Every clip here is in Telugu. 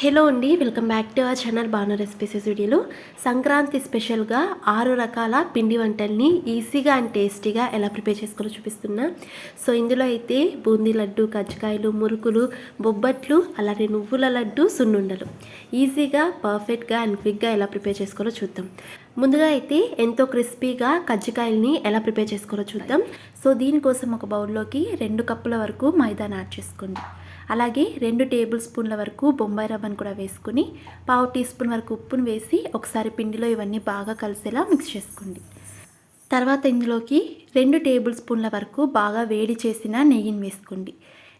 హలో అండి welcome back to our channel Banu recipes వీడియోలో. సంక్రాంతి స్పెషల్గా ఆరు రకాల పిండి వంటల్ని ఈజీగా అండ్ టేస్టీగా ఎలా ప్రిపేర్ చేసుకోవాలో చూపిస్తున్నా. సో ఇందులో అయితే బూందీ లడ్డు కజ్జికాయలు మురుకులు బొబ్బట్లు అలాగే నువ్వుల లడ్డు సున్నుండలు. ఈజీగా పర్ఫెక్ట్గా అండ్ క్విక్గా ఎలా ప్రిపేర్ చేసుకోవాలో చూద్దాం. ముందుగా అయితే ఎంతో క్రిస్పీగా కజ్జికాయల్ని ఎలా ప్రిపేర్ చేసుకోవాలో చూద్దాం. సో దీనికోసం ఒక బౌల్లోకి రెండు కప్పుల వరకు మైదాని యాడ్ చేసుకోండి. అలాగే రెండు టేబుల్ స్పూన్ల వరకు బొంబాయి రవ్వను కూడా వేసుకుని పావు టీ స్పూన్ వరకు ఉప్పును వేసి ఒకసారి పిండిలో ఇవన్నీ బాగా కలిసేలా మిక్స్ చేసుకోండి. తర్వాత ఇందులోకి రెండు టేబుల్ స్పూన్ల వరకు బాగా వేడి చేసిన నెయ్యిని వేసుకోండి.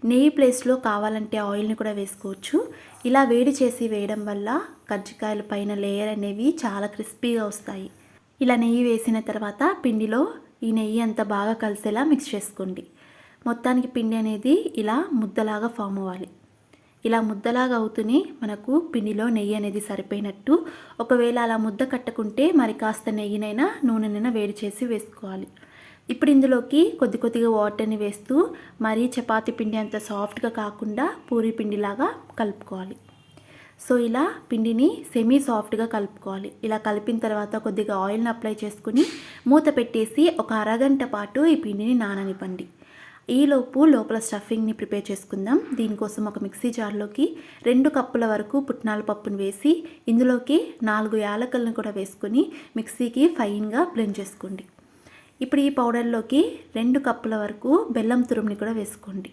నెయ్యి ప్లేస్లో కావాలంటే ఆయిల్ని కూడా వేసుకోవచ్చు. ఇలా వేడి చేసి వేయడం వల్ల కజ్జికాయల పైన లేయర్ అనేవి చాలా క్రిస్పీగా వస్తాయి. ఇలా నెయ్యి వేసిన తర్వాత పిండిలో ఈ నెయ్యి అంతా బాగా కలిసేలా మిక్స్ చేసుకోండి. మొత్తానికి పిండి అనేది ఇలా ముద్దలాగా ఫామ్ అవ్వాలి. ఇలా ముద్దలాగా అవుతూనే మనకు పిండిలో నెయ్యి అనేది సరిపోయినట్టు ఒకవేళ అలా ముద్ద కట్టకుంటే మరి కాస్త నెయ్యినైనా నూనెనైనా వేడి చేసి వేసుకోవాలి. ఇప్పుడు ఇందులోకి కొద్ది కొద్దిగా వాటర్ని వేస్తూ మరీ చపాతి పిండి అంత సాఫ్ట్గా కాకుండా పూరి పిండిలాగా కలుపుకోవాలి. సో ఇలా పిండిని సెమీ సాఫ్ట్గా కలుపుకోవాలి. ఇలా కలిపిన తర్వాత కొద్దిగా ఆయిల్ని అప్లై చేసుకుని మూత పెట్టేసి ఒక అరగంట పాటు ఈ పిండిని నాననివ్వండి. ఈలోపు లోపల స్టఫింగ్ని ప్రిపేర్ చేసుకుందాం. దీనికోసం ఒక మిక్సీ జార్లోకి రెండు కప్పుల వరకు పుట్నాల పప్పును వేసి ఇందులోకి నాలుగు యాలకలను కూడా వేసుకుని మిక్సీకి ఫైన్గా బ్లెండ్ చేసుకోండి. ఇప్పుడు ఈ పౌడర్లోకి రెండు కప్పుల వరకు బెల్లం తురుముని కూడా వేసుకోండి.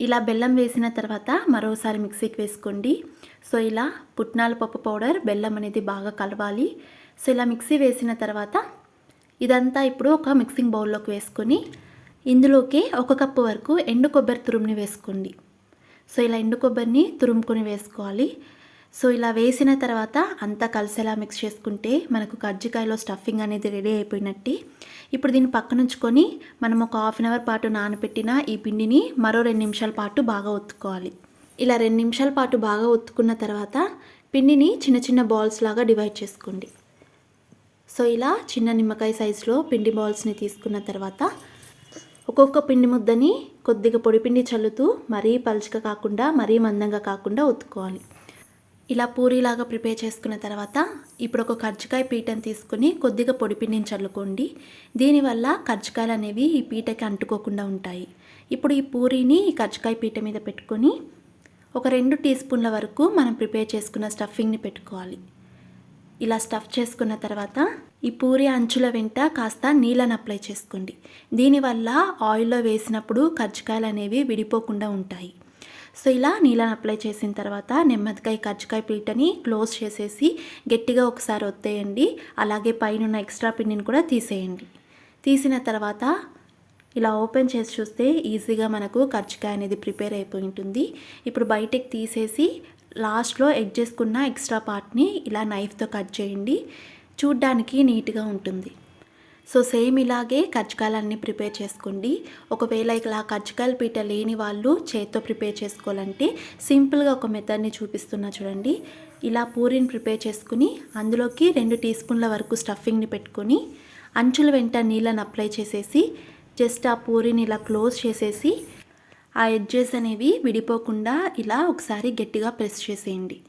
ఇలా బెల్లం వేసిన తర్వాత మరోసారి మిక్సీకి వేసుకోండి. సో ఇలా పుట్నాల పప్పు పౌడర్ బెల్లం అనేది బాగా కలవాలి. సో ఇలా మిక్సీ వేసిన తర్వాత ఇదంతా ఇప్పుడు ఒక మిక్సింగ్ బౌల్లోకి వేసుకొని ఇందులోకి ఒక కప్పు వరకు ఎండు కొబ్బరి తురుముని వేసుకోండి. సో ఇలా ఎండు కొబ్బరిని తురుముకొని వేసుకోవాలి. సో ఇలా వేసిన తర్వాత అంతా కలిసేలా మిక్స్ చేసుకుంటే మనకు కజ్జికాయలో స్టఫింగ్ అనేది రెడీ అయిపోయినట్టు. ఇప్పుడు దీన్ని పక్కనుంచుకొని మనం ఒక హాఫ్ అన్ అవర్ పాటు నానబెట్టిన ఈ పిండిని మరో రెండు నిమిషాల పాటు బాగా ఒత్తుకోవాలి. ఇలా రెండు నిమిషాల పాటు బాగా ఒత్తుకున్న తర్వాత పిండిని చిన్న చిన్న బాల్స్ లాగా డివైడ్ చేసుకోండి. సో ఇలా చిన్న నిమ్మకాయ సైజులో పిండి బాల్స్ని తీసుకున్న తర్వాత ఒక్కొక్క పిండి ముద్దని కొద్దిగా పొడి పిండి చల్లుతూ మరీ పలుచగా కాకుండా మరీ మందంగా కాకుండా ఉత్తుకోవాలి ఇలా పూరీలాగా ప్రిపేర్ చేసుకున్న తర్వాత ఇప్పుడు ఒక కర్జికాయ పీటను తీసుకుని కొద్దిగా పొడి పిండిని చల్లుకోండి. దీనివల్ల కర్జికాయలు అనేవి ఈ పీటకి అంటుకోకుండా ఉంటాయి. ఇప్పుడు ఈ పూరీని ఈ కర్జికాయ పీట మీద పెట్టుకొని ఒక రెండు టీ స్పూన్ల వరకు మనం ప్రిపేర్ చేసుకున్న స్టఫింగ్ని పెట్టుకోవాలి. ఇలా స్టఫ్ చేసుకున్న తర్వాత ఈ పూరి అంచుల వెంట కాస్త నీళ్ళని అప్లై చేసుకోండి. దీనివల్ల ఆయిల్లో వేసినప్పుడు కజ్జికాయలు అనేవి విడిపోకుండా ఉంటాయి. సో ఇలా నీళ్ళని అప్లై చేసిన తర్వాత నెమ్మదిగా ఈ కజ్జికాయ పీటని క్లోజ్ చేసేసి గట్టిగా ఒకసారి ఒత్తేయండి. అలాగే పైన ఎక్స్ట్రా పిండిని కూడా తీసేయండి. తీసిన తర్వాత ఇలా ఓపెన్ చేసి చూస్తే ఈజీగా మనకు కజ్జికాయ అనేది ప్రిపేర్ అయిపోయి ఉంటుంది. ఇప్పుడు బయటకు తీసేసి లాస్ట్లో ఎగ్ చేసుకున్న ఎక్స్ట్రా పార్ట్ని ఇలా నైఫ్తో కట్ చేయండి. చూడ్డానికి నీట్గా ఉంటుంది. సో సేమ్ ఇలాగే కజ్జికాయలన్నీ ప్రిపేర్ చేసుకోండి. ఒకవేళ ఇలా కజ్జికాయల పీట లేని వాళ్ళు చేత్తో ప్రిపేర్ చేసుకోవాలంటే సింపుల్గా ఒక మెథడ్ని చూపిస్తున్నా చూడండి. ఇలా పూరిని ప్రిపేర్ చేసుకుని అందులోకి రెండు టీ స్పూన్ల వరకు స్టఫింగ్ని పెట్టుకొని అంచుల వెంట నీళ్ళని అప్లై చేసేసి జస్ట్ ఆ పూరిని ఇలా క్లోజ్ చేసేసి ఆ ఎడ్జెస్ అనేవి విడిపోకుండా ఇలా ఒకసారి గట్టిగా ప్రెస్ చేసేయండి.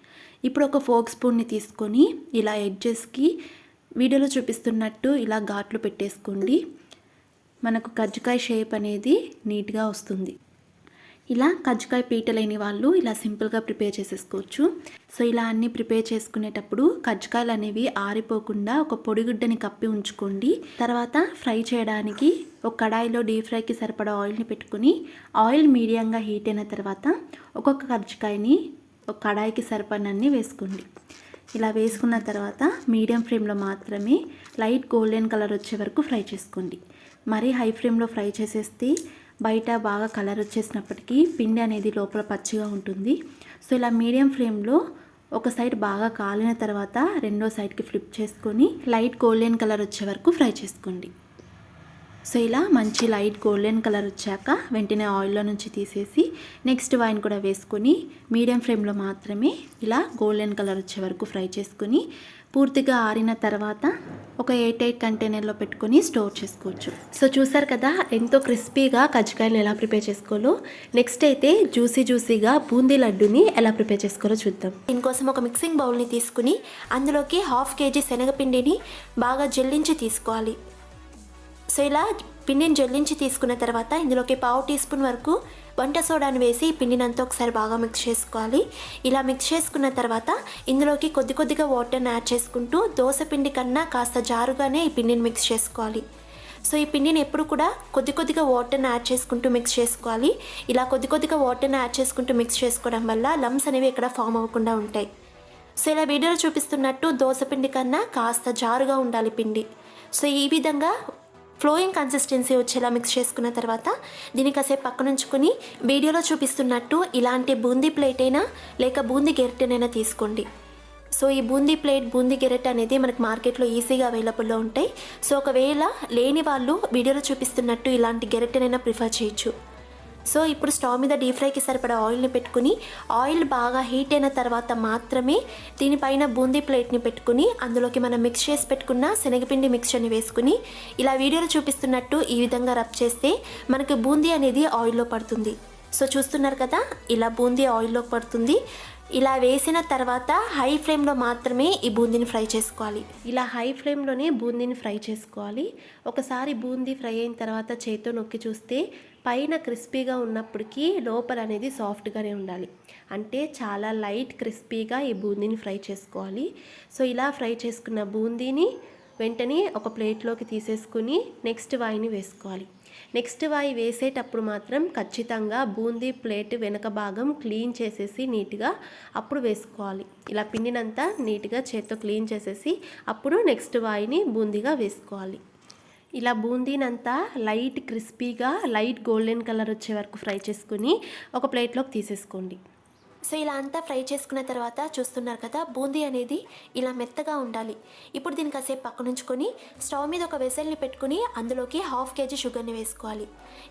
ఇప్పుడు ఒక ఫోక్ స్పూన్ని తీసుకొని ఇలా ఎడ్జెస్కి వీడియోలో చూపిస్తున్నట్టు ఇలా ఘాట్లు పెట్టేసుకోండి. మనకు కజ్జికాయ షేప్ అనేది నీట్గా వస్తుంది. ఇలా కజ్జికాయ పీట లేని వాళ్ళు ఇలా సింపుల్గా ప్రిపేర్ చేసేసుకోవచ్చు. సో ఇలా అన్నీ ప్రిపేర్ చేసుకునేటప్పుడు కజ్జికాయలు అనేవి ఆరిపోకుండా ఒక పొడిగుడ్డని కప్పి ఉంచుకోండి. తర్వాత ఫ్రై చేయడానికి ఒక కడాయిలో డీప్ ఫ్రైకి సరిపడా ఆయిల్ని పెట్టుకుని ఆయిల్ మీడియంగా హీట్ అయిన తర్వాత ఒక్కొక్క కజ్జికాయని ఒక కడాయికి సరిపడినన్ని వేసుకోండి. ఇలా వేసుకున్న తర్వాత మీడియం ఫ్లేమ్లో మాత్రమే లైట్ గోల్డెన్ కలర్ వచ్చే వరకు ఫ్రై చేసుకోండి. మరీ హై ఫ్లేమ్లో ఫ్రై చేసేస్తే బయట బాగా కలర్ వచ్చేసినప్పటికీ పిండి అనేది లోపల పచ్చిగా ఉంటుంది. సో ఇలా మీడియం ఫ్లేమ్లో ఒక సైడ్ బాగా కాలిన తర్వాత రెండో సైడ్కి ఫ్లిప్ చేసుకొని లైట్ గోల్డెన్ కలర్ వచ్చే వరకు ఫ్రై చేసుకోండి. సో ఇలా మంచి లైట్ గోల్డెన్ కలర్ వచ్చాక వెంటనే ఆయిల్లో నుంచి తీసేసి నెక్స్ట్ వైన్ కూడా వేసుకొని మీడియం ఫ్లేమ్లో మాత్రమే ఇలా గోల్డెన్ కలర్ వచ్చే వరకు ఫ్రై చేసుకొని పూర్తిగా ఆరిన తర్వాత ఒక ఎయిట్ ఎయిట్ కంటైనర్లో పెట్టుకొని స్టోర్ చేసుకోవచ్చు. సో చూసారు కదా ఎంతో క్రిస్పీగా కజ్జికాయలు ఎలా ప్రిపేర్ చేసుకోవాలో. నెక్స్ట్ అయితే జ్యూసీ జ్యూసీగా బూందీ లడ్డుని ఎలా ప్రిపేర్ చేసుకోవాలో చూద్దాం. దీనికోసం ఒక మిక్సింగ్ బౌల్ని తీసుకుని అందులోకి హాఫ్ కేజీ శనగపిండిని బాగా జల్లించి తీసుకోవాలి. సో ఇలా పిండిని జల్లించి తీసుకున్న తర్వాత ఇందులోకి పావు టీ స్పూన్ వరకు వంట సోడాను వేసి ఈ పిండినంతా ఒకసారి బాగా మిక్స్ చేసుకోవాలి. ఇలా మిక్స్ చేసుకున్న తర్వాత ఇందులోకి కొద్ది కొద్దిగా వాటర్ని యాడ్ చేసుకుంటూ దోశ పిండి కన్నా కాస్త జారుగానే ఈ పిండిని మిక్స్ చేసుకోవాలి. సో ఈ పిండిని ఎప్పుడు కూడా కొద్ది కొద్దిగా వాటర్ని యాడ్ చేసుకుంటూ మిక్స్ చేసుకోవాలి. ఇలా కొద్ది కొద్దిగా వాటర్ని యాడ్ చేసుకుంటూ మిక్స్ చేసుకోవడం వల్ల లమ్స్ అనేవి ఇక్కడ ఫామ్ అవ్వకుండా ఉంటాయి. సో ఇలా వీడియోలో చూపిస్తున్నట్టు దోశ పిండి కన్నా కాస్త జారుగా ఉండాలి పిండి. సో ఈ విధంగా ఫ్లోయింగ్ కన్సిస్టెన్సీ వచ్చేలా మిక్స్ చేసుకున్న తర్వాత దీన్ని కాసేపు పక్కనుంచుకొని వీడియోలో చూపిస్తున్నట్టు ఇలాంటి బూందీ ప్లేట్ అయినా లేక బూందీ గెరిటెనైనా తీసుకోండి. సో ఈ బూందీ ప్లేట్ బూందీ గెరెట్ అనేది మనకు మార్కెట్లో ఈజీగా అవైలబుల్లో ఉంటాయి. సో ఒకవేళ లేని వాళ్ళు వీడియోలో చూపిస్తున్నట్టు ఇలాంటి గెరెటెనైనా ప్రిఫర్ చేయొచ్చు. సో ఇప్పుడు స్టవ్ మీద డీప్ ఫ్రైకి సరిపడా ఆయిల్ని పెట్టుకుని ఆయిల్ బాగా హీట్ అయిన తర్వాత మాత్రమే దీనిపైన బూందీ ప్లేట్ని పెట్టుకుని అందులోకి మనం మిక్స్ చేసి పెట్టుకున్న శనగపిండి మిక్చర్ని వేసుకుని ఇలా వీడియోలో చూపిస్తున్నట్టు ఈ విధంగా రబ్ చేస్తే మనకి బూందీ అనేది ఆయిల్లో పడుతుంది. సో చూస్తున్నారు కదా ఇలా బూందీ ఆయిల్లో పడుతుంది. ఇలా వేసిన తర్వాత హై ఫ్లేమ్లో మాత్రమే ఈ బూందీని ఫ్రై చేసుకోవాలి. ఇలా హై ఫ్లేమ్లోనే బూందీని ఫ్రై చేసుకోవాలి. ఒకసారి బూందీ ఫ్రై అయిన తర్వాత చేతితో నొక్కి చూస్తే పైన క్రిస్పీగా ఉన్నప్పటికీ లోపల అనేది సాఫ్ట్గానే ఉండాలి. అంటే చాలా లైట్ క్రిస్పీగా ఈ బూందీని ఫ్రై చేసుకోవాలి. సో ఇలా ఫ్రై చేసుకున్న బూందీని వెంటనే ఒక ప్లేట్లోకి తీసేసుకుని నెక్స్ట్ వాయిని వేసుకోవాలి. నెక్స్ట్ వాయి వేసేటప్పుడు మాత్రం ఖచ్చితంగా బూందీ ప్లేట్ వెనక భాగం క్లీన్ చేసేసి నీట్గా అప్పుడు వేసుకోవాలి. ఇలా పిండినంతా నీట్గా చేత్తో క్లీన్ చేసేసి అప్పుడు నెక్స్ట్ వాయిని బూందీగా వేసుకోవాలి. ఇలా బూందీనంతా లైట్ క్రిస్పీగా లైట్ గోల్డెన్ కలర్ వచ్చే వరకు ఫ్రై చేసుకుని ఒక ప్లేట్లోకి తీసేసుకోండి. సో ఇలా అంతా ఫ్రై చేసుకున్న తర్వాత చూస్తున్నారు కదా బూందీ అనేది ఇలా మెత్తగా ఉండాలి. ఇప్పుడు దీన్ని కాసేపు పక్కనుంచుకొని స్టవ్ మీద ఒక వెసల్ని పెట్టుకుని అందులోకి హాఫ్ కేజీ షుగర్ని వేసుకోవాలి.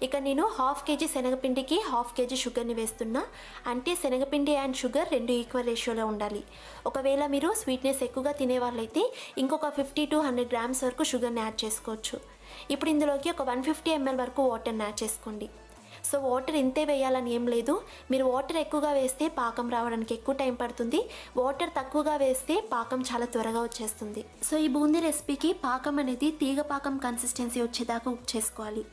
ఇక నేను హాఫ్ కేజీ శనగపిండికి హాఫ్ కేజీ షుగర్ని వేస్తున్నా. అంటే శనగపిండి అండ్ షుగర్ రెండు ఈక్వల్ రేషియోలో ఉండాలి. ఒకవేళ మీరు స్వీట్నెస్ ఎక్కువగా తినే వాళ్ళైతే ఇంకొక ఫిఫ్టీ టు హండ్రెడ్ గ్రామ్స్ వరకు షుగర్ని యాడ్ చేసుకోవచ్చు. ఇప్పుడు ఇందులోకి ఒక వన్ ఫిఫ్టీ ఎంఎల్ వరకు వాటర్ని యాడ్ చేసుకోండి. సో వాటర్ ఇంతే వేయాలని ఏం లేదు. మీరు వాటర్ ఎక్కువగా వేస్తే పాకం రావడానికి ఎక్కువ టైం పడుతుంది. వాటర్ తక్కువగా వేస్తే పాకం చాలా త్వరగా వచ్చేస్తుంది. సో ఈ బూందీ రెసిపీకి పాకం అనేది తీగ పాకం కన్సిస్టెన్సీ వచ్చేదాకా కుక్ చేసుకోవాలి.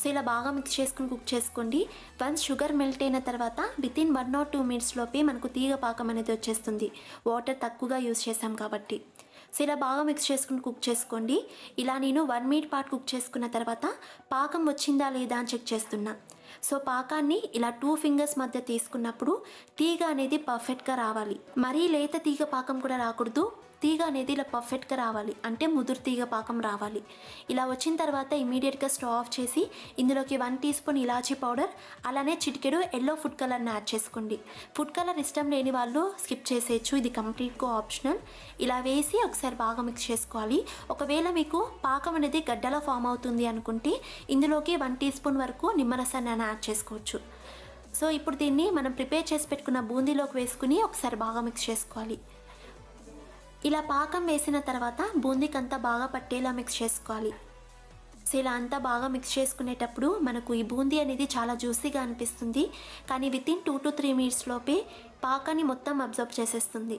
సో ఇలా బాగా మిక్స్ చేసుకుని కుక్ చేసుకోండి. వన్స్ షుగర్ మెల్ట్ అయిన తర్వాత within one or two మినిట్స్లోపే మనకు తీగ పాకం అనేది వచ్చేస్తుంది. వాటర్ తక్కువగా యూస్ చేసాం కాబట్టి. సో ఇలా బాగా మిక్స్ చేసుకుని కుక్ చేసుకోండి. ఇలా నేను వన్ మినిట్ పాటు కుక్ చేసుకున్న తర్వాత పాకం వచ్చిందా లేదా అని చెక్ చేస్తున్నా. సో పాకాన్ని ఇలా టూ ఫింగర్స్ మధ్య తీసుకున్నప్పుడు తీగ అనేది పర్ఫెక్ట్గా రావాలి. మరీ లేత తీగ పాకం కూడా రాకూడదు. తీగ అనేది ఇలా పర్ఫెక్ట్గా రావాలి. అంటే ముదురు తీగ పాకం రావాలి. ఇలా వచ్చిన తర్వాత ఇమీడియట్గా స్టవ్ ఆఫ్ చేసి ఇందులోకి వన్ టీ స్పూన్ ఇలాచీ పౌడర్ అలానే చిటికెడు ఎల్లో ఫుడ్ కలర్ని యాడ్ చేసుకోండి. ఫుడ్ కలర్ ఇష్టం లేని వాళ్ళు స్కిప్ చేసేయచ్చు. ఇది కంప్లీట్గా ఆప్షనల్. ఇలా వేసి ఒకసారి బాగా మిక్స్ చేసుకోవాలి. ఒకవేళ మీకు పాకం అనేది గడ్డలో ఫామ్ అవుతుంది అనుకుంటే ఇందులోకి వన్ టీ స్పూన్ వరకు నిమ్మరసాన్ని యాడ్ చేసుకోవచ్చు. సో ఇప్పుడు దీన్ని మనం ప్రిపేర్ చేసి పెట్టుకున్న బూందీలోకి వేసుకుని ఒకసారి బాగా మిక్స్ చేసుకోవాలి. ఇలా పాకం వేసిన తర్వాత బూందీకంతా బాగా పట్టేలా మిక్స్ చేసుకోవాలి. సో ఇలా అంతా బాగా మిక్స్ చేసుకునేటప్పుడు మనకు ఈ బూందీ అనేది చాలా జ్యూసీగా అనిపిస్తుంది. కానీ within two to three minutes లోపే పాకాన్ని మొత్తం అబ్జర్వ్ చేసేస్తుంది.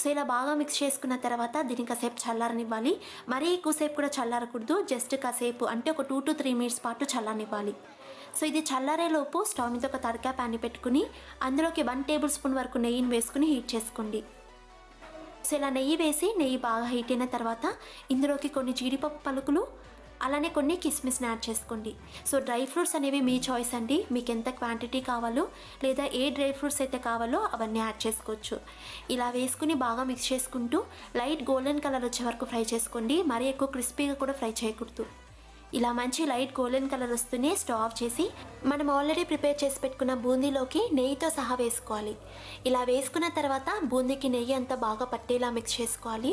సో ఇలా బాగా మిక్స్ చేసుకున్న తర్వాత దీన్ని కాసేపు చల్లారనివ్వాలి. మరీ ఎక్కువసేపు కూడా చల్లారకూడదు. జస్ట్ కాసేపు అంటే ఒక టూ టు త్రీ మినిట్స్ పాటు చల్లారనివ్వాలి. సో ఇది చల్లారేలోపు స్టవ్ మీద ఒక తడకా ప్యాన్ పెట్టుకుని అందులోకి వన్ టేబుల్ స్పూన్ వరకు నెయ్యిని వేసుకుని హీట్ చేసుకోండి. సో ఇలా నెయ్యి వేసి నెయ్యి బాగా హీట్ అయిన తర్వాత ఇందులోకి కొన్ని జీడిపప్పు పలుకులు అలానే కొన్ని కిస్మిస్ని యాడ్ చేసుకోండి. సో డ్రై ఫ్రూట్స్ అనేవి మీ చాయిస్ అండి. మీకు ఎంత క్వాంటిటీ కావాలో లేదా ఏ డ్రై ఫ్రూట్స్ అయితే కావాలో అవన్నీ యాడ్ చేసుకోవచ్చు. ఇలా వేసుకుని బాగా మిక్స్ చేసుకుంటూ లైట్ గోల్డెన్ కలర్ వచ్చే వరకు ఫ్రై చేసుకోండి. మరీ ఎక్కువ క్రిస్పీగా కూడా ఫ్రై చేయకూడదు. ఇలా మంచి లైట్ గోల్డెన్ కలర్ వస్తూనే స్టవ్ ఆఫ్ చేసి మనం ఆల్రెడీ ప్రిపేర్ చేసి పెట్టుకున్న బూందీలోకి నెయ్యితో సహా వేసుకోవాలి. ఇలా వేసుకున్న తర్వాత బూందీకి నెయ్యి అంతా బాగా పట్టేలా మిక్స్ చేసుకోవాలి.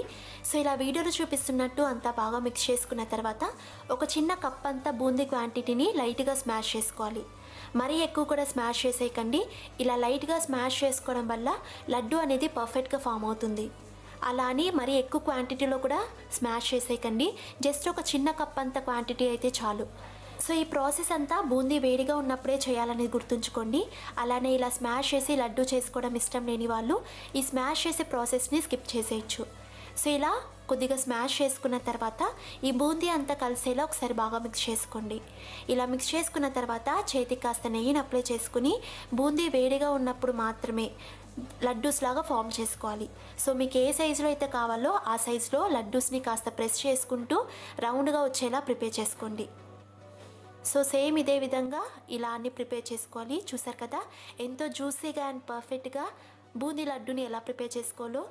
సో ఇలా వీడియోలో చూపిస్తున్నట్టు అంతా బాగా మిక్స్ చేసుకున్న తర్వాత ఒక చిన్న కప్ అంతా బూందీ క్వాంటిటీని లైట్గా స్మాష్ చేసుకోవాలి. మరీ ఎక్కువ కూడా స్మాష్ చేసేయకండి. ఇలా లైట్గా స్మాష్ చేసుకోవడం వల్ల లడ్డు అనేది పర్ఫెక్ట్గా ఫామ్ అవుతుంది. అలా అని మరీ ఎక్కువ క్వాంటిటీలో కూడా స్మాష్ చేసేయకండి. జస్ట్ ఒక చిన్న కప్ అంత క్వాంటిటీ అయితే చాలు. సో ఈ ప్రాసెస్ అంతా బూందీ వేడిగా ఉన్నప్పుడే చేయాలని గుర్తుంచుకోండి. అలానే ఇలా స్మాష్ చేసి లడ్డు చేసుకోవడం ఇష్టం లేని వాళ్ళు ఈ స్మాష్ చేసే ప్రాసెస్ని స్కిప్ చేసేయచ్చు. సో ఇలా కొద్దిగా స్మాష్ చేసుకున్న తర్వాత ఈ బూందీ అంతా కలిసేలా ఒకసారి బాగా మిక్స్ చేసుకోండి. ఇలా మిక్స్ చేసుకున్న తర్వాత చేతికి కాస్త నెయ్యిని అప్లై చేసుకుని బూందీ వేడిగా ఉన్నప్పుడు మాత్రమే లడ్డూస్ లాగా ఫామ్ చేసుకోవాలి. సో మీకు ఏ సైజులో అయితే కావాలో ఆ సైజులో లడ్డూస్ని కాస్త ప్రెస్ చేసుకుంటూ రౌండ్గా వచ్చేలా ప్రిపేర్ చేసుకోండి. సో సేమ్ ఇదే విధంగా ఇలా అన్ని ప్రిపేర్ చేసుకోవాలి. చూసారు కదా? ఎంతో జ్యూసీగా అండ్ పర్ఫెక్ట్గా బూందీ లడ్డుని ఎలా ప్రిపేర్ చేసుకోవాలో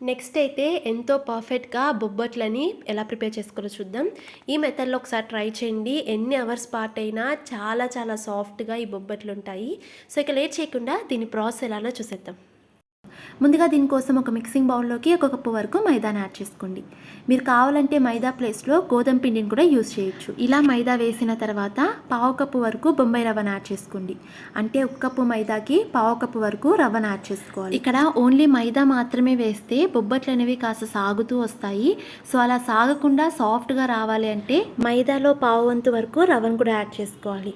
నెక్స్ట్ అయితే ఎంతో పర్ఫెక్ట్గా బొబ్బట్లని ఎలా ప్రిపేర్ చేసుకోవాలో చూద్దాం. ఈ మెథడ్లో ఒకసారి ట్రై చేయండి. ఎన్ని అవర్స్ పాటు అయినా చాలా చాలా సాఫ్ట్గా ఈ బొబ్బట్లు ఉంటాయి సో ఇక లేట్ చేయకుండా దీని ప్రాసెస్ ఎలానో చూసేద్దాం. ముందుగా దీనికోసం ఒక మిక్సింగ్ బౌల్లోకి ఒక కప్పు వరకు మైదాని యాడ్ చేసుకోండి. మీరు కావాలంటే మైదా ప్లేస్లో గోధుమ పిండిని కూడా యూజ్ చేయొచ్చు. ఇలా మైదా వేసిన తర్వాత పావు కప్పు వరకు బొంబాయి రవ్వను యాడ్ చేసుకోండి. అంటే ఒక కప్పు మైదాకి పావు కప్పు వరకు రవ్వను యాడ్ చేసుకోవాలి. ఇక్కడ ఓన్లీ మైదా మాత్రమే వేస్తే బొబ్బట్లు అనేవి కాస్త సాగుతూ వస్తాయి. సో అలా సాగకుండా సాఫ్ట్గా రావాలి అంటే మైదాలో పావు వంతు వరకు రవ్వను కూడా యాడ్ చేసుకోవాలి.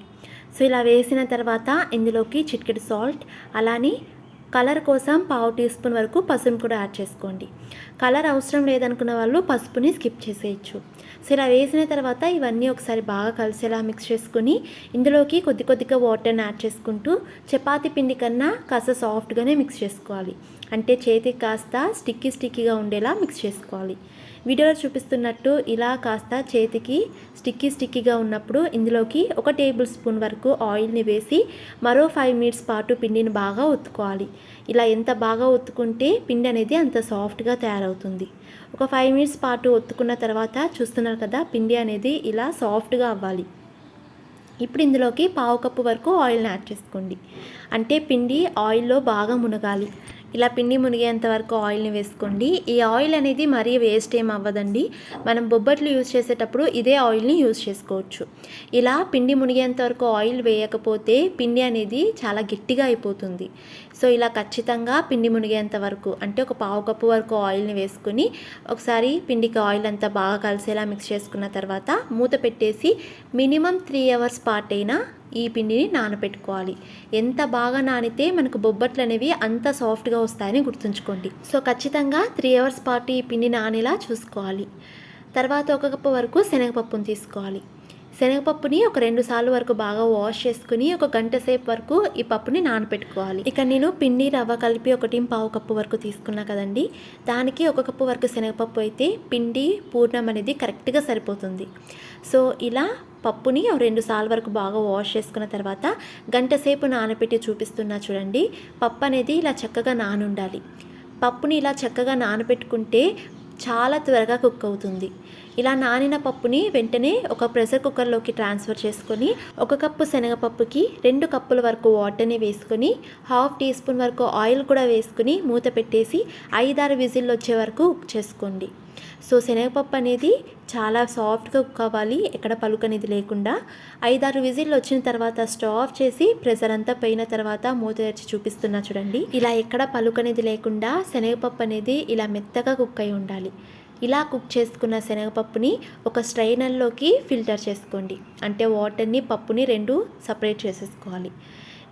సో ఇలా వేసిన తర్వాత ఇందులోకి చిటికెడు సాల్ట్ అలానే కలర్ కోసం పావు టీ స్పూన్ వరకు పసుపును కూడా యాడ్ చేసుకోండి. కలర్ అవసరం లేదనుకున్న వాళ్ళు పసుపుని స్కిప్ చేసేయచ్చు. సో ఇలా వేసిన తర్వాత ఇవన్నీ ఒకసారి బాగా కలిసేలా మిక్స్ చేసుకుని ఇందులోకి కొద్ది కొద్దిగా వాటర్ని యాడ్ చేసుకుంటూ చపాతి పిండి కన్నా కాస్త సాఫ్ట్గానే మిక్స్ చేసుకోవాలి. అంటే చేతికి కాస్త స్టిక్కీ స్టిక్కీగా ఉండేలా మిక్స్ చేసుకోవాలి. వీడియోలో చూపిస్తున్నట్టు ఇలా కాస్త చేతికి స్టిక్కీ స్టిక్కీగా ఉన్నప్పుడు ఇందులోకి ఒక టేబుల్ స్పూన్ వరకు ఆయిల్ని వేసి మరో ఫైవ్ మినిట్స్ పాటు పిండిని బాగా ఒత్తుకోవాలి. ఇలా ఎంత బాగా ఒత్తుకుంటే పిండి అనేది అంత సాఫ్ట్గా తయారవుతుంది. ఒక ఫైవ్ మినిట్స్ పాటు ఒత్తుకున్న తర్వాత చూస్తున్నారు కదా పిండి అనేది ఇలా సాఫ్ట్గా అవ్వాలి. ఇప్పుడు ఇందులోకి పావు కప్పు వరకు ఆయిల్ని యాడ్ చేసుకోండి. అంటే పిండి ఆయిల్లో బాగా మునగాలి. ఇలా పిండి మునిగేంత వరకు ఆయిల్ని వేసుకోండి. ఈ ఆయిల్ అనేది మరీ వేస్ట్ ఏం అవ్వదండి. మనం బొబ్బట్లు యూజ్ చేసేటప్పుడు ఇదే ఆయిల్ని యూజ్ చేసుకోవచ్చు. ఇలా పిండి మునిగేంత వరకు ఆయిల్ వేయకపోతే పిండి అనేది చాలా గట్టిగా అయిపోతుంది. సో ఇలా ఖచ్చితంగా పిండి మునిగేంత వరకు అంటే ఒక పావు కప్పు వరకు ఆయిల్ని వేసుకుని ఒకసారి పిండికి ఆయిల్ అంతా బాగా కలిసేలా మిక్స్ చేసుకున్న తర్వాత మూత పెట్టేసి మినిమం త్రీ అవర్స్ పాటు అయినా ఈ పిండిని నానబెట్టుకోవాలి ఎంత బాగా నానితే మనకు బొబ్బట్లు అనేవి అంత సాఫ్ట్గా వస్తాయని గుర్తుంచుకోండి. సో ఖచ్చితంగా త్రీ అవర్స్ పాటు ఈ పిండి నానేలా చూసుకోవాలి. తర్వాత ఒక కప్పు వరకు శనగపప్పును తీసుకోవాలి. శనగపప్పుని ఒక రెండు సార్లు వరకు బాగా వాష్ చేసుకుని ఒక గంట సేపు వరకు ఈ పప్పుని నానబెట్టుకోవాలి ఇక నేను పిండి రవ్వ కలిపి ఒకటి పావు కప్పు వరకు తీసుకున్నా కదండి. దానికి ఒక కప్పు వరకు శనగపప్పు అయితే పిండి పూర్ణం అనేది కరెక్ట్గా సరిపోతుంది. సో ఇలా పప్పుని రెండు సార్లు వరకు బాగా వాష్ చేసుకున్న తర్వాత గంట సేపు నానబెట్టి చూపిస్తున్నా చూడండి. పప్పు అనేది ఇలా చక్కగా నానుండాలి. పప్పుని ఇలా చక్కగా నానబెట్టుకుంటే చాలా త్వరగా కుక్ అవుతుంది. ఇలా నానిన పప్పుని వెంటనే ఒక ప్రెషర్ కుక్కర్లోకి ట్రాన్స్ఫర్ చేసుకొని ఒక కప్పు శనగపప్పుకి రెండు కప్పుల వరకు వాటర్ని వేసుకొని హాఫ్ టీ స్పూన్ వరకు ఆయిల్ కూడా వేసుకుని మూత పెట్టేసి ఐదారు విజిల్లు వచ్చే వరకు కుక్ చేసుకోండి. సో శనగపప్పు అనేది చాలా సాఫ్ట్గా కుక్ ఎక్కడ పలుకు అనేది లేకుండా. ఐదారు విజిల్లు వచ్చిన తర్వాత స్టవ్ ఆఫ్ చేసి ప్రెషర్ అంతా పోయిన తర్వాత మూత తెరిచి చూపిస్తున్నా చూడండి. ఇలా ఎక్కడ పలుకు అనేది లేకుండా శనగపప్పు అనేది ఇలా మెత్తగా కుక్ అయి ఉండాలి. ఇలా కుక్ చేసుకున్న శనగపప్పుని ఒక స్ట్రైనర్లోకి ఫిల్టర్ చేసుకోండి. అంటే వాటర్ని పప్పుని రెండు సపరేట్ చేసేసుకోవాలి.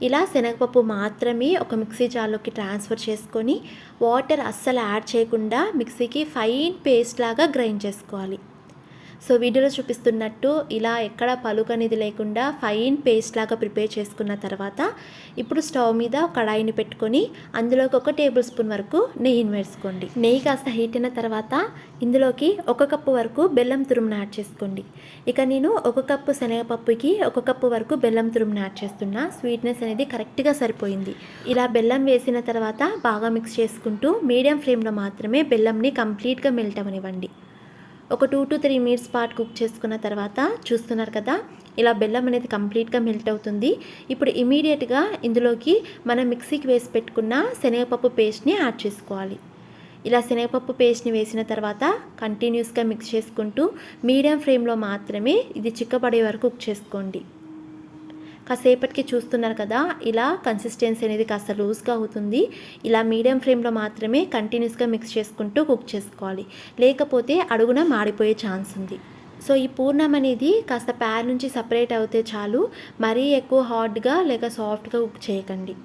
ఇలా శనగపప్పు మాత్రమే ఒక మిక్సీ జార్లోకి ట్రాన్స్ఫర్ చేసుకొని వాటర్ అస్సలు యాడ్ చేయకుండా మిక్సీకి ఫైన్ పేస్ట్ లాగా గ్రైండ్ చేసుకోవాలి. సో వీడియోలో చూపిస్తున్నట్టు ఇలా ఎక్కడ పలుకు అనేది లేకుండా ఫైన్ పేస్ట్ లాగా ప్రిపేర్ చేసుకున్న తర్వాత ఇప్పుడు స్టవ్ మీద కడాయిని పెట్టుకొని అందులోకి ఒక టేబుల్ స్పూన్ వరకు నెయ్యిని వేసుకోండి. నెయ్యి కాస్త హీట్ అయిన తర్వాత ఇందులోకి ఒక కప్పు వరకు బెల్లం తురుమును యాడ్ చేసుకోండి. ఇక నేను ఒక కప్పు శనగపప్పుకి ఒక కప్పు వరకు బెల్లం తురుమును యాడ్ చేస్తున్నా. స్వీట్నెస్ అనేది కరెక్ట్గా సరిపోయింది. ఇలా బెల్లం వేసిన తర్వాత బాగా మిక్స్ చేసుకుంటూ మీడియం ఫ్లేమ్లో మాత్రమే బెల్లంని కంప్లీట్గా మెల్ట్ ఒక టూ టు త్రీ మినిట్స్ పాటు కుక్ చేసుకున్న తర్వాత చూస్తున్నారు కదా ఇలా బెల్లం అనేది కంప్లీట్గా మెల్ట్ అవుతుంది. ఇప్పుడు ఇమీడియట్గా ఇందులోకి మనం మిక్సీకి వేసి పెట్టుకున్న శనగపప్పు పేస్ట్ని యాడ్ చేసుకోవాలి. ఇలా శనగపప్పు పేస్ట్ని వేసిన తర్వాత కంటిన్యూస్గా మిక్స్ చేసుకుంటూ మీడియం ఫ్లేమ్లో మాత్రమే ఇది చిక్కబడే వరకు కుక్ చేసుకోండి. కాసేపటికి చూస్తున్నారు కదా ఇలా కన్సిస్టెన్సీ అనేది కాస్త లూజ్గా అవుతుంది. ఇలా మీడియం ఫ్లేమ్లో మాత్రమే కంటిన్యూస్గా మిక్స్ చేసుకుంటూ కుక్ చేసుకోవాలి. లేకపోతే అడుగున మాడిపోయే ఛాన్స్ ఉంది. సో ఈ పూర్ణం అనేది కాస్త ప్యాన్ నుంచి సపరేట్ అవుతే చాలు మరీ ఎక్కువ హార్డ్గా లేక సాఫ్ట్గా కుక్ చేయకండి.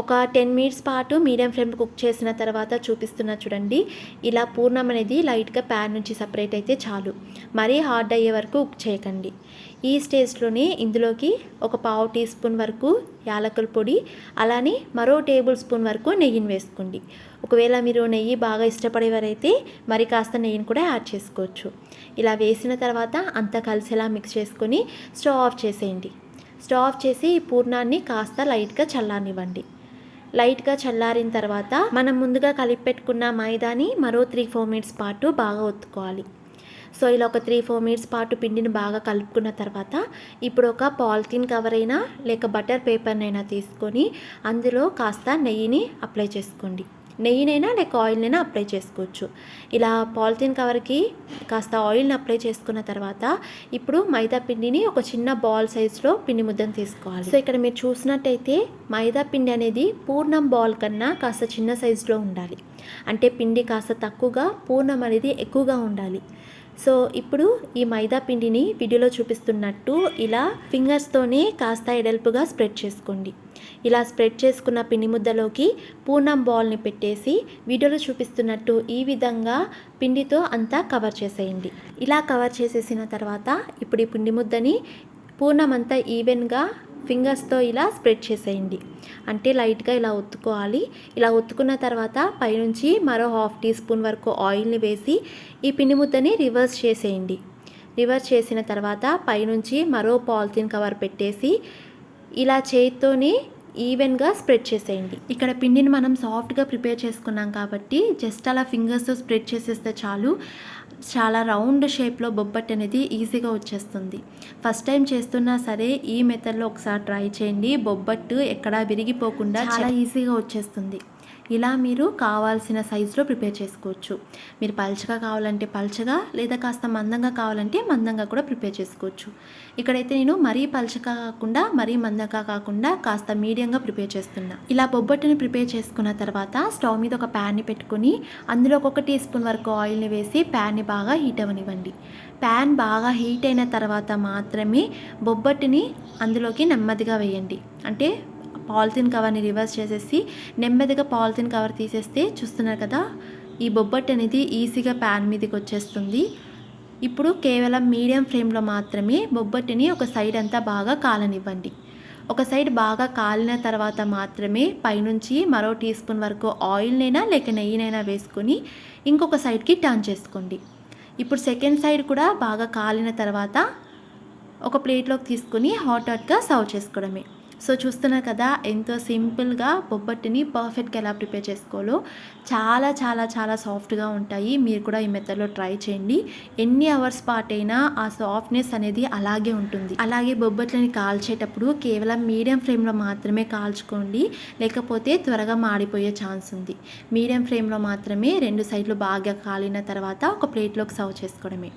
ఒక టెన్ మినిట్స్ పాటు మీడియం ఫ్లేమ్ కుక్ చేసిన తర్వాత చూపిస్తున్నా చూడండి ఇలా పూర్ణం అనేది లైట్గా ప్యాన్ నుంచి సపరేట్ అయితే చాలు. మరీ హార్డ్ అయ్యే వరకు కుక్ చేయకండి. ఈ స్టేజ్లోనే ఇందులోకి ఒక పావు టీ స్పూన్ వరకు యాలకుల పొడి అలానే మరో టేబుల్ స్పూన్ వరకు నెయ్యిని వేసుకోండి. ఒకవేళ మీరు నెయ్యి బాగా ఇష్టపడేవారైతే మరి కాస్త నెయ్యిని కూడా యాడ్ చేసుకోవచ్చు. ఇలా వేసిన తర్వాత అంతా కలిసేలా మిక్స్ చేసుకొని స్టవ్ ఆఫ్ చేసేయండి. స్టవ్ ఆఫ్ చేసి ఈ పూర్ణాన్ని కాస్త లైట్గా చల్లారనివ్వండి. లైట్గా చల్లారిన తర్వాత మనం ముందుగా కలిపి పెట్టుకున్న మైదాని మరో త్రీ ఫోర్ మినిట్స్ పాటు బాగా ఒత్తుకోవాలి. సో ఇలా ఒక త్రీ ఫోర్ మినిట్స్ పాటు పిండిని బాగా కలుపుకున్న తర్వాత ఇప్పుడు ఒక పాలిథిన్ కవర్ అయినా లేక బటర్ పేపర్నైనా తీసుకొని అందులో కాస్త నెయ్యిని అప్లై చేసుకోండి. నెయ్యినైనా లేక ఆయిల్నైనా అప్లై చేసుకోవచ్చు. ఇలా పాలిథిన్ కవర్కి కాస్త ఆయిల్ని అప్లై చేసుకున్న తర్వాత ఇప్పుడు మైదా పిండిని ఒక చిన్న బాల్ సైజులో పిండి ముద్దను తీసుకోవాలి. సో ఇక్కడ మీరు చూసినట్టయితే మైదా పిండి అనేది పూర్ణం బాల్ కన్నా కాస్త చిన్న సైజులో ఉండాలి. అంటే పిండి కాస్త తక్కువగా పూర్ణం అనేది ఎక్కువగా ఉండాలి. సో ఇప్పుడు ఈ మైదా పిండిని వీడియోలో చూపిస్తున్నట్టు ఇలా ఫింగర్స్తోనే కాస్త ఎడల్పుగా స్ప్రెడ్ చేసుకోండి. ఇలా స్ప్రెడ్ చేసుకున్న పిండి ముద్దలోకి పూర్ణం బాల్ని పెట్టేసి వీడియోలో చూపిస్తున్నట్టు ఈ విధంగా పిండితో అంతా కవర్ చేసేయండి. ఇలా కవర్ చేసేసిన తర్వాత ఇప్పుడు ఈ పిండి ముద్దని పూర్ణం అంతా ఈవెన్గా ఫింగర్స్తో ఇలా స్ప్రెడ్ చేసేయండి. అంటే లైట్గా ఇలా ఒత్తుకోవాలి. ఇలా ఒత్తుకున్న తర్వాత పైనుంచి మరో హాఫ్ టీ స్పూన్ వరకు ఆయిల్ని వేసి ఈ పిండి ముద్దని రివర్స్ చేసేయండి. రివర్స్ చేసిన తర్వాత పైనుంచి మరో పాలిథిన్ కవర్ పెట్టేసి ఇలా చేతితోనే ఈవెన్గా స్ప్రెడ్ చేసేయండి. ఇక్కడ పిండిని మనం సాఫ్ట్గా ప్రిపేర్ చేసుకున్నాం కాబట్టి జస్ట్ అలా ఫింగర్స్తో స్ప్రెడ్ చేసేస్తే చాలు. చాలా రౌండ్ షేప్లో బొబ్బట్ అనేది ఈజీగా వచ్చేస్తుంది. ఫస్ట్ టైం చేస్తున్నా సరే ఈ మెథడ్లో ఒకసారి ట్రై చేయండి. బొబ్బట్టు ఎక్కడా విరిగిపోకుండా చాలా ఈజీగా వచ్చేస్తుంది. ఇలా మీరు కావాల్సిన సైజులో ప్రిపేర్ చేసుకోవచ్చు. మీరు పల్చగా కావాలంటే పల్చగా లేదా కాస్త మందంగా కావాలంటే మందంగా కూడా ప్రిపేర్ చేసుకోవచ్చు. ఇక్కడైతే నేను మరీ పల్చగా కాకుండా మరీ మందంగా కాకుండా కాస్త మీడియంగా ప్రిపేర్ చేస్తున్నా. ఇలా బొబ్బట్టుని ప్రిపేర్ చేసుకున్న తర్వాత స్టవ్ మీద ఒక ప్యాన్ని పెట్టుకుని అందులో ఒక టీ స్పూన్ వరకు ఆయిల్ని వేసి ప్యాన్ని బాగా హీట్ అవ్వనివ్వండి. ప్యాన్ బాగా హీట్ అయిన తర్వాత మాత్రమే బొబ్బట్టుని అందులోకి నెమ్మదిగా వేయండి. అంటే పాలిథిన్ కవర్ని రివర్స్ చేసేసి నెమ్మదిగా పాలిథిన్ కవర్ తీసేస్తే చూస్తున్నారు కదా ఈ బొబ్బట్ అనేది ఈజీగా ప్యాన్ మీదకి వచ్చేస్తుంది. ఇప్పుడు కేవలం మీడియం ఫ్లేమ్లో మాత్రమే బొబ్బట్టుని ఒక సైడ్ అంతా బాగా కాలనివ్వండి. ఒక సైడ్ బాగా కాలిన తర్వాత మాత్రమే పైనుంచి మరో టీ స్పూన్ వరకు ఆయిల్నైనా లేక నెయ్యినైనా వేసుకొని ఇంకొక సైడ్కి టర్న్ చేసుకోండి. ఇప్పుడు సెకండ్ సైడ్ కూడా బాగా కాలిన తర్వాత ఒక ప్లేట్లోకి తీసుకుని హాట్ హాట్గా సర్వ్ చేసుకోవడమే. సో చూస్తున్నారు కదా ఎంతో సింపుల్గా బొబ్బట్టుని పర్ఫెక్ట్గా ఎలా ప్రిపేర్ చేసుకోవాలో చాలా చాలా చాలా సాఫ్ట్గా ఉంటాయి. మీరు కూడా ఈ మెథడ్లో ట్రై చేయండి. ఎన్ని అవర్స్ పాటు అయినా ఆ సాఫ్ట్నెస్ అనేది అలాగే ఉంటుంది. అలాగే బొబ్బట్లని కాల్చేటప్పుడు కేవలం మీడియం ఫ్లేమ్లో మాత్రమే కాల్చుకోండి. లేకపోతే త్వరగా మాడిపోయే ఛాన్స్ ఉంది. మీడియం ఫ్లేమ్లో మాత్రమే రెండు సైడ్లు బాగా కాలిన తర్వాత ఒక ప్లేట్లోకి సర్వ్ చేసుకోవడమే.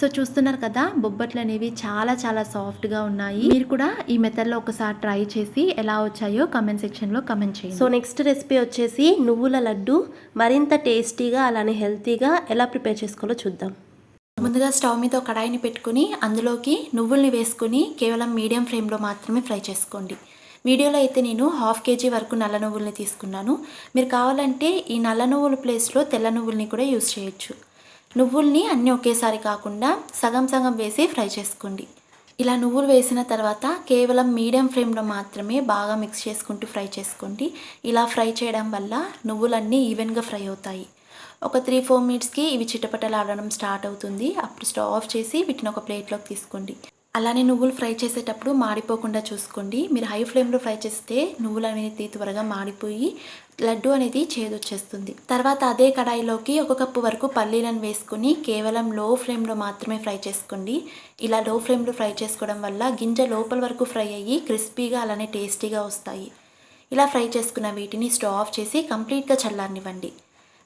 సో చూస్తున్నారు కదా బొబ్బట్లు అనేవి చాలా చాలా సాఫ్ట్గా ఉన్నాయి. మీరు కూడా ఈ మెథడ్లో ఒకసారి ట్రై చేసి ఎలా వచ్చాయో కమెంట్ సెక్షన్లో కమెంట్ చేయండి. సో నెక్స్ట్ రెసిపీ వచ్చేసి నువ్వుల లడ్డు. మరింత టేస్టీగా అలానే హెల్తీగా ఎలా ప్రిపేర్ చేసుకోవాలో చూద్దాం. ముందుగా స్టవ్ మీద కడాయిని పెట్టుకుని అందులోకి నువ్వుల్ని వేసుకుని కేవలం మీడియం ఫ్లేమ్లో మాత్రమే ఫ్రై చేసుకోండి. వీడియోలో అయితే నేను హాఫ్ కేజీ వరకు నల్ల నువ్వుల్ని తీసుకున్నాను. మీరు కావాలంటే ఈ నల్ల నువ్వుల ప్లేస్లో తెల్ల నువ్వుల్ని కూడా యూస్ చేయొచ్చు. నువ్వుల్ని అన్నీ ఒకేసారి కాకుండా సగం సగం వేసి ఫ్రై చేసుకోండి. ఇలా నువ్వులు వేసిన తర్వాత కేవలం మీడియం ఫ్లేమ్లో మాత్రమే బాగా మిక్స్ చేసుకుంటూ ఫ్రై చేసుకోండి. ఇలా ఫ్రై చేయడం వల్ల నువ్వులన్నీ ఈవెన్గా ఫ్రై అవుతాయి. ఒక త్రీ ఫోర్ మినిట్స్కి ఇవి చిటపటలాడడం స్టార్ట్ అవుతుంది. అప్పుడు స్టవ్ ఆఫ్ చేసి వీటిని ఒక ప్లేట్లోకి తీసుకోండి. అలానే నువ్వులు ఫ్రై చేసేటప్పుడు మాడిపోకుండా చూసుకోండి. మీరు హై ఫ్లేమ్లో ఫ్రై చేస్తే నువ్వులు అనేది త్వరగా మాడిపోయి లడ్డు అనేది చేదొచ్చేస్తుంది. తర్వాత అదే కడాయిలోకి ఒక కప్పు వరకు పల్లీలను వేసుకుని కేవలం లో ఫ్లేమ్లో మాత్రమే ఫ్రై చేసుకోండి. ఇలా లో ఫ్లేమ్లో ఫ్రై చేసుకోవడం వల్ల గింజ లోపల వరకు ఫ్రై అయ్యి క్రిస్పీగా అలానే టేస్టీగా వస్తాయి. ఇలా ఫ్రై చేసుకున్న వీటిని స్టవ్ ఆఫ్ చేసి కంప్లీట్గా చల్లారనివ్వండి.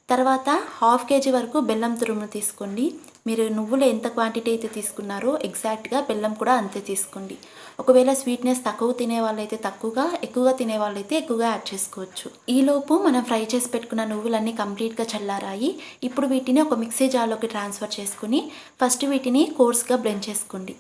తర్వాత హాఫ్ కేజీ వరకు బెల్లం తురుమును తీసుకోండి. మీరు నువ్వులు ఎంత క్వాంటిటీ అయితే తీసుకున్నారో ఎగ్జాక్ట్గా బెల్లం కూడా అంతే తీసుకోండి. ఒకవేళ స్వీట్నెస్ తక్కువ తినే వాళ్ళైతే తక్కువగా ఎక్కువగా తినే వాళ్ళైతే ఎక్కువగా యాడ్ చేసుకోవచ్చు. ఈలోపు మనం ఫ్రై చేసి పెట్టుకున్న నువ్వులన్నీ కంప్లీట్గా చల్లారాయి. ఇప్పుడు వీటిని ఒక మిక్సీ జార్లోకి ట్రాన్స్ఫర్ చేసుకుని ఫస్ట్ వీటిని కోర్స్గా బ్లెండ్ చేసుకోండి.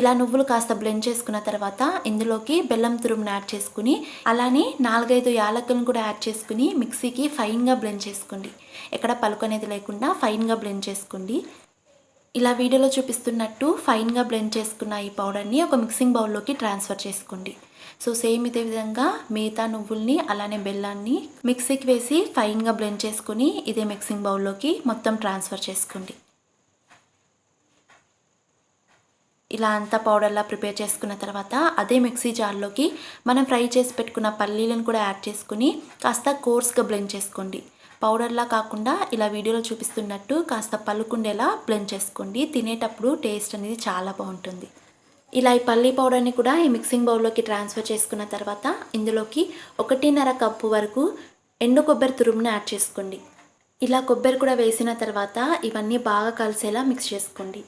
ఇలా నువ్వులు కాస్త బ్లెండ్ చేసుకున్న తర్వాత ఇందులోకి బెల్లం తురుమును యాడ్ చేసుకుని అలానే నాలుగైదు యాలకులను కూడా యాడ్ చేసుకుని మిక్సీకి ఫైన్గా బ్లెండ్ చేసుకోండి. ఎక్కడ పలుకు అనేది లేకుండా ఫైన్గా బ్లెండ్ చేసుకోండి. ఇలా వీడియోలో చూపిస్తున్నట్టు ఫైన్గా బ్లెండ్ చేసుకున్న ఈ పౌడర్ని ఒక మిక్సింగ్ బౌల్లోకి ట్రాన్స్ఫర్ చేసుకోండి. సో సేమ్ ఇదే విధంగా మిగతా నువ్వుల్ని అలానే బెల్లాన్ని మిక్సీకి వేసి ఫైన్గా బ్లెండ్ చేసుకుని ఇదే మిక్సింగ్ బౌల్లోకి మొత్తం ట్రాన్స్ఫర్ చేసుకోండి. ఇలా అంతా పౌడర్లా ప్రిపేర్ చేసుకున్న తర్వాత అదే మిక్సీ జార్లోకి మనం ఫ్రై చేసి పెట్టుకున్న పల్లీలను కూడా యాడ్ చేసుకుని కాస్త కోర్స్గా బ్లెండ్ చేసుకోండి. పౌడర్లా కాకుండా ఇలా వీడియోలో చూపిస్తున్నట్టు కాస్త పలుకుండేలా బ్లెండ్ చేసుకోండి. తినేటప్పుడు టేస్ట్ అనేది చాలా బాగుంటుంది. ఇలా ఈ పల్లీ పౌడర్ని కూడా ఈ మిక్సింగ్ బౌల్లోకి ట్రాన్స్ఫర్ చేసుకున్న తర్వాత ఇందులోకి ఒకటిన్నర కప్పు వరకు ఎండు కొబ్బరి తురుమును యాడ్ చేసుకోండి. ఇలా కొబ్బరి కూడా వేసిన తర్వాత ఇవన్నీ బాగా కలిసేలా మిక్స్ చేసుకోండి.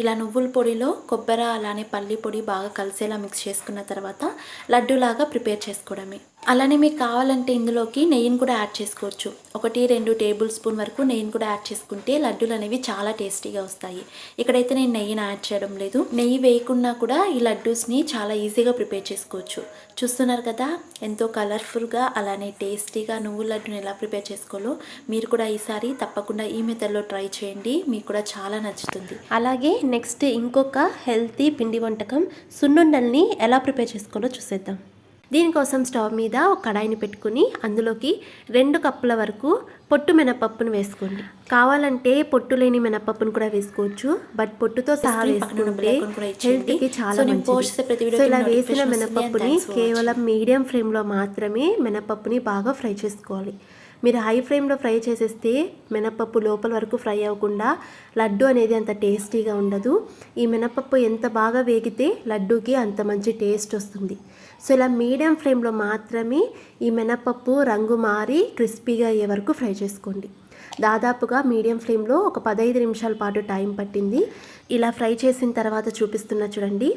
ఇలా నువ్వుల పొడిలో కొబ్బరి అలానే పల్లి పొడి బాగా కలిసేలా మిక్స్ చేసుకున్న తర్వాత లడ్డూలాగా ప్రిపేర్ చేసుకోవడమే. అలానే మీకు కావాలంటే ఇందులోకి నెయ్యిని కూడా యాడ్ చేసుకోవచ్చు. ఒకటి రెండు టేబుల్ స్పూన్ వరకు నెయ్యిని కూడా యాడ్ చేసుకుంటే లడ్డూలు అనేవి చాలా టేస్టీగా వస్తాయి. ఇక్కడైతే నేను నెయ్యిని యాడ్ చేయడం లేదు. నెయ్యి వేయకుండా కూడా ఈ లడ్డూస్ని చాలా ఈజీగా ప్రిపేర్ చేసుకోవచ్చు. చూస్తున్నారు కదా ఎంతో కలర్ఫుల్గా అలానే టేస్టీగా నువ్వుల లడ్డుని ఎలా ప్రిపేర్ చేసుకోవాలో మీరు కూడా ఈసారి తప్పకుండా ఈ మెథడ్లో ట్రై చేయండి. మీకు కూడా చాలా నచ్చుతుంది. అలాగే నెక్స్ట్ ఇంకొక హెల్తీ పిండి వంటకం సున్నుండల్ని ఎలా ప్రిపేర్ చేసుకోవాలో చూసేద్దాం. దీనికోసం స్టవ్ మీద ఒక కడాయిని పెట్టుకుని అందులోకి రెండు కప్పుల వరకు పొట్టు మినపప్పును వేసుకోండి. కావాలంటే పొట్టు లేని మినపప్పును కూడా వేసుకోవచ్చు. బట్ పొట్టుతో సహా వేసుకుంటే. హెల్త్కి చాలా మంచిది. సో ఇలా వేసిన మినపప్పుని కేవలం మీడియం ఫ్లేమ్లో మాత్రమే మినపప్పుని బాగా ఫ్రై చేసుకోవాలి. మీరు హై ఫ్లేమ్లో ఫ్రై చేసేస్తే మినపప్పు లోపల వరకు ఫ్రై అవ్వకుండా లడ్డు అనేది అంత టేస్టీగా ఉండదు. ఈ మినపప్పు ఎంత బాగా వేగితే లడ్డూకి అంత మంచి టేస్ట్ వస్తుంది. సో ఇలా మీడియం ఫ్లేమ్లో మాత్రమే ఈ మినపప్పు రంగు మారి క్రిస్పీగా అయ్యే వరకు ఫ్రై చేసుకోండి. దాదాపుగా మీడియం ఫ్లేమ్లో ఒక పదహైదు నిమిషాల పాటు టైం పట్టింది. ఇలా ఫ్రై చేసిన తర్వాత చూపిస్తున్నా చూడండి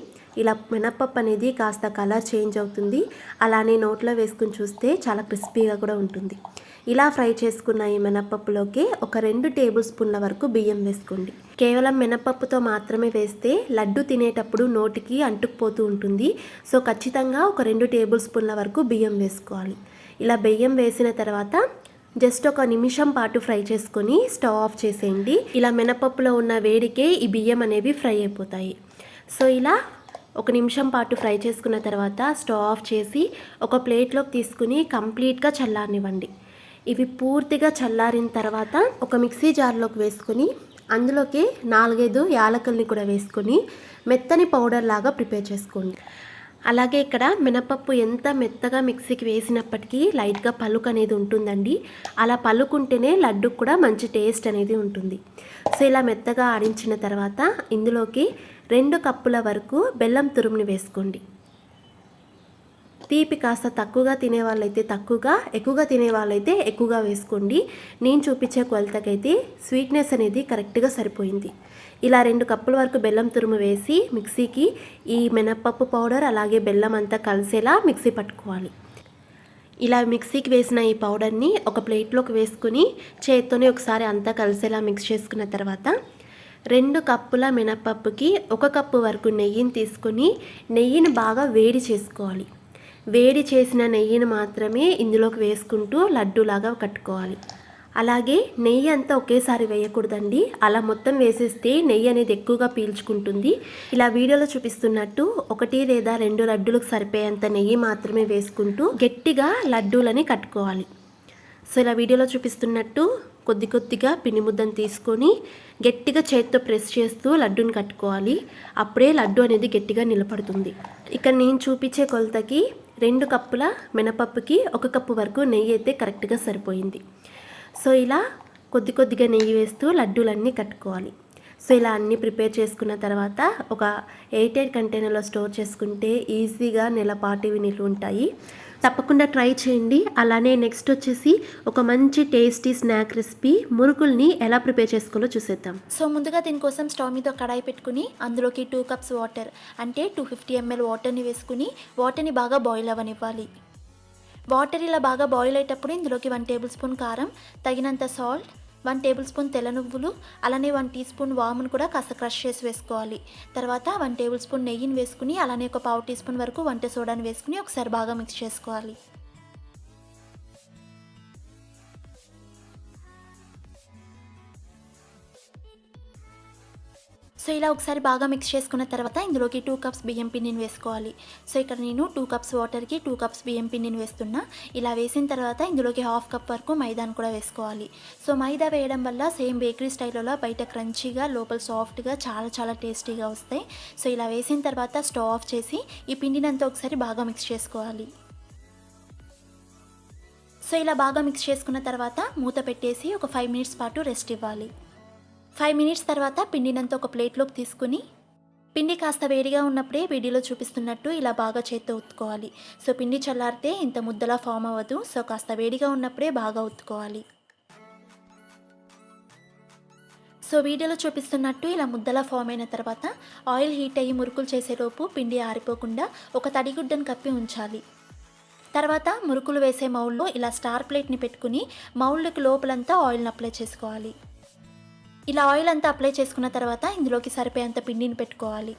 ఇలా మినపప్పు అనేది కాస్త కలర్ చేంజ్ అవుతుంది. అలానే నోట్లో వేసుకుని చూస్తే చాలా క్రిస్పీగా కూడా ఉంటుంది. ఇలా ఫ్రై చేసుకున్న ఈ మినపప్పులోకి ఒక రెండు టేబుల్ స్పూన్ల వరకు బియ్యం వేసుకోండి. కేవలం మినపప్పుతో మాత్రమే వేస్తే లడ్డు తినేటప్పుడు నోటికి అంటుకుపోతూ ఉంటుంది. సో ఖచ్చితంగా ఒక రెండు టేబుల్ స్పూన్ల వరకు బియ్యం వేసుకోవాలి. ఇలా బియ్యం వేసిన తర్వాత జస్ట్ ఒక నిమిషం పాటు ఫ్రై చేసుకొని స్టవ్ ఆఫ్ చేసేయండి. ఇలా మినపప్పులో ఉన్న వేడికే ఈ బియ్యం అనేవి ఫ్రై అయిపోతాయి. సో ఇలా ఒక నిమిషం పాటు ఫ్రై చేసుకున్న తర్వాత స్టవ్ ఆఫ్ చేసి ఒక ప్లేట్లోకి తీసుకుని కంప్లీట్గా చల్లారనివ్వండి. ఇవి పూర్తిగా చల్లారిన తర్వాత ఒక మిక్సీ జార్లోకి వేసుకొని అందులోకి నాలుగైదు యాలకుల్ని కూడా వేసుకొని మెత్తని పౌడర్ లాగా ప్రిపేర్ చేసుకోండి. అలాగే ఇక్కడ మినపప్పు ఎంత మెత్తగా మిక్సీకి వేసినప్పటికీ లైట్గా పలుకు అనేది ఉంటుందండి. అలా పలుకుంటేనే లడ్డుకు కూడా మంచి టేస్ట్ అనేది ఉంటుంది. సో ఇలా మెత్తగా ఆడించిన తర్వాత ఇందులోకి రెండు కప్పుల వరకు బెల్లం తురుముని వేసుకోండి. తీపి కాస్త తక్కువగా తినే వాళ్ళైతే తక్కువగా ఎక్కువగా తినే వాళ్ళైతే ఎక్కువగా వేసుకోండి. నేను చూపించే కొలతకైతే స్వీట్నెస్ అనేది కరెక్ట్గా సరిపోయింది. ఇలా రెండు కప్పుల వరకు బెల్లం తురుము వేసి మిక్సీకి ఈ మినప్పప్పు పౌడర్ అలాగే బెల్లం అంతా కలిసేలా మిక్సీ పట్టుకోవాలి. ఇలా మిక్సీకి వేసిన ఈ పౌడర్ని ఒక ప్లేట్లోకి వేసుకుని చేత్తోనే ఒకసారి అంతా కలిసేలా మిక్స్ చేసుకున్న తర్వాత రెండు కప్పుల మినపప్పుకి ఒక కప్పు వరకు నెయ్యిని తీసుకుని నెయ్యిని బాగా వేడి చేసుకోవాలి. వేడి చేసిన నెయ్యిని మాత్రమే ఇందులోకి వేసుకుంటూ లడ్డూలాగా కట్టుకోవాలి. అలాగే నెయ్యి అంతా ఒకేసారి వేయకూడదండి. అలా మొత్తం వేసేస్తే నెయ్యి అనేది ఎక్కువగా పీల్చుకుంటుంది. ఇలా వీడియోలో చూపిస్తున్నట్టు ఒకటి లేదా రెండు లడ్డూలకు సరిపోయేంత నెయ్యి మాత్రమే వేసుకుంటూ గట్టిగా లడ్డూలని కట్టుకోవాలి. సో ఇలా వీడియోలో చూపిస్తున్నట్టు కొద్ది కొద్దిగా పిండి ముద్దను తీసుకొని గట్టిగా చేతితో ప్రెస్ చేస్తూ లడ్డూని కట్టుకోవాలి. అప్పుడే లడ్డు అనేది గట్టిగా నిలబడుతుంది. ఇక్కడ నేను చూపించే కొలతకి రెండు కప్పుల మినపప్పుకి ఒక కప్పు వరకు నెయ్యి అయితే కరెక్ట్గా సరిపోయింది. సో ఇలా కొద్ది కొద్దిగా నెయ్యి వేస్తూ లడ్డూలన్నీ కట్టుకోవాలి. సో ఇలా అన్నీ ప్రిపేర్ చేసుకున్న తర్వాత ఒక ఎయిట్ ఎయిట్ కంటైనర్లో స్టోర్ చేసుకుంటే ఈజీగా నెలపాటివి ఇవి నిల్వ ఉంటాయి. తప్పకుండా ట్రై చేయండి. అలానే నెక్స్ట్ వచ్చేసి ఒక మంచి టేస్టీ స్నాక్ రెసిపీ మురుకుల్ని ఎలా ప్రిపేర్ చేసుకోవాలో చూసేద్దాం. సో ముందుగా దీనికోసం స్టవ్ మీద కడాయి పెట్టుకుని అందులోకి టూ కప్స్ వాటర్ అంటే టూ ఫిఫ్టీ ఎంఎల్ వాటర్ని వేసుకుని వాటర్ని బాగా బాయిల్ అవ్వనివ్వాలి. వాటర్ ఇలా బాగా బాయిల్ అయ్యేటప్పుడు ఇందులోకి వన్ టేబుల్ స్పూన్ కారం తగినంత సాల్ట్ వన్ టేబుల్ స్పూన్ తెల్ల నువ్వులు అలానే వన్ టీ స్పూన్ వామును కూడా కాస్త క్రష్ చేసి వేసుకోవాలి. తర్వాత వన్ టేబుల్ స్పూన్ నెయ్యిని వేసుకుని అలానే ఒక పావు టీ స్పూన్ వరకు వంట సోడాని వేసుకుని ఒకసారి బాగా మిక్స్ చేసుకోవాలి. సో ఇలా ఒకసారి బాగా మిక్స్ చేసుకున్న తర్వాత ఇందులోకి టూ కప్స్ బియ్యం పిండిని వేసుకోవాలి. సో ఇక్కడ నేను టూ కప్స్ వాటర్కి టూ కప్స్ బియ్యం పిండిని వేస్తున్నా. ఇలా వేసిన తర్వాత ఇందులోకి హాఫ్ కప్ వరకు మైదాను కూడా వేసుకోవాలి. సో మైదా వేయడం వల్ల సేమ్ బేకరీ స్టైల్లో బయట క్రంచీగా లోపల సాఫ్ట్గా చాలా చాలా టేస్టీగా వస్తాయి. సో ఇలా వేసిన తర్వాత స్టవ్ ఆఫ్ చేసి ఈ పిండినంతా ఒకసారి బాగా మిక్స్ చేసుకోవాలి. సో ఇలా బాగా మిక్స్ చేసుకున్న తర్వాత మూత పెట్టేసి ఒక ఫైవ్ మినిట్స్ పాటు రెస్ట్ ఇవ్వాలి. ఫైవ్ మినిట్స్ తర్వాత పిండినంత ఒక ప్లేట్లోకి తీసుకుని పిండి కాస్త వేడిగా ఉన్నప్పుడే వీడియోలో చూపిస్తున్నట్టు ఇలా బాగా చేత్తో ఉత్తుకోవాలి. సో పిండి చల్లారితే ఇంత ముద్దలా ఫామ్ అవ్వదు. సో కాస్త వేడిగా ఉన్నప్పుడే బాగా ఉత్తుకోవాలి. సో వీడియోలో చూపిస్తున్నట్టు ఇలా ముద్దలా ఫామ్ అయిన తర్వాత ఆయిల్ హీట్ అయ్యి మురుకులు చేసేలోపు పిండి ఆరిపోకుండా ఒక తడిగుడ్డను కప్పి ఉంచాలి. తర్వాత మురుకులు వేసే మౌల్లో ఇలా స్టార్ ప్లేట్ని పెట్టుకుని మౌల్డ్కి లోపలంతా ఆయిల్ని అప్లై చేసుకోవాలి. ఇలా ఆయిల్ అంతా అప్లై చేసుకున్న తర్వాత ఇందులోకి సరిపోయేంత పిండిని పెట్టుకోవాలి.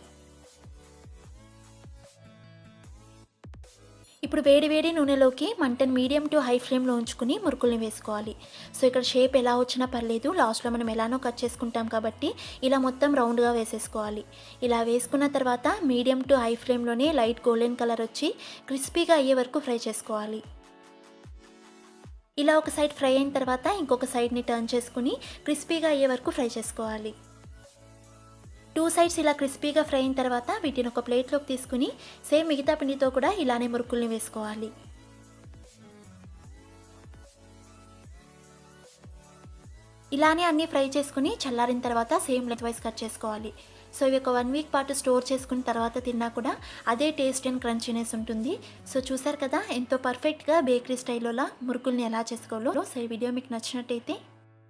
ఇప్పుడు వేడి వేడి నూనెలోకి మంటను మీడియం టు హై ఫ్లేమ్లో ఉంచుకుని మురుకుల్ని వేసుకోవాలి. సో ఇక్కడ షేప్ ఎలా వచ్చినా పర్లేదు లాస్ట్లో మనం ఎలానో కట్ చేసుకుంటాం కాబట్టి ఇలా మొత్తం రౌండ్గా వేసేసుకోవాలి. ఇలా వేసుకున్న తర్వాత మీడియం టు హై ఫ్లేమ్లోనే లైట్ గోల్డెన్ కలర్ వచ్చి క్రిస్పీగా అయ్యే వరకు ఫ్రై చేసుకోవాలి. ఇలా ఒక సైడ్ ఫ్రై అయిన తర్వాత ఇంకొక సైడ్ని టర్న్ చేసుకుని క్రిస్పీగా అయ్యే వరకు ఫ్రై చేసుకోవాలి. టూ సైడ్స్ ఇలా క్రిస్పీగా ఫ్రై అయిన తర్వాత వీటిని ఒక ప్లేట్లోకి తీసుకుని సేమ్ మిగతా పిండితో కూడా ఇలానే మురుకుల్ని వేసుకోవాలి. ఇలానే అన్నీ ఫ్రై చేసుకుని చల్లారిన తర్వాత సేమ్ లెగ్ వైస్ కట్ చేసుకోవాలి. సో ఇవి ఒక వన్ వీక్ పాటు స్టోర్ చేసుకున్న తర్వాత తిన్నా కూడా అదే టేస్ట్ అండ్ క్రంచీనెస్ ఉంటుంది. సో చూసారు కదా ఎంతో పర్ఫెక్ట్గా బేకరీ స్టైల్లో మురుకుల్ని ఎలా చేసుకోవాలో. సో ఈ వీడియో మీకు నచ్చినట్టయితే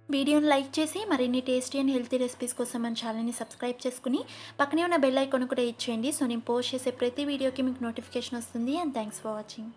వీడియోని లైక్ చేసి మరిన్ని టేస్టీ అండ్ హెల్తీ రెసిపీస్ కోసం మన ఛానల్ని సబ్స్క్రైబ్ చేసుకుని పక్కనే ఉన్న బెల్ ఐకాన్ కూడా ఇచ్చేయండి సో నేను పోస్ట్ చేసే ప్రతి వీడియోకి మీకు నోటిఫికేషన్ వస్తుంది. And thanks for watching.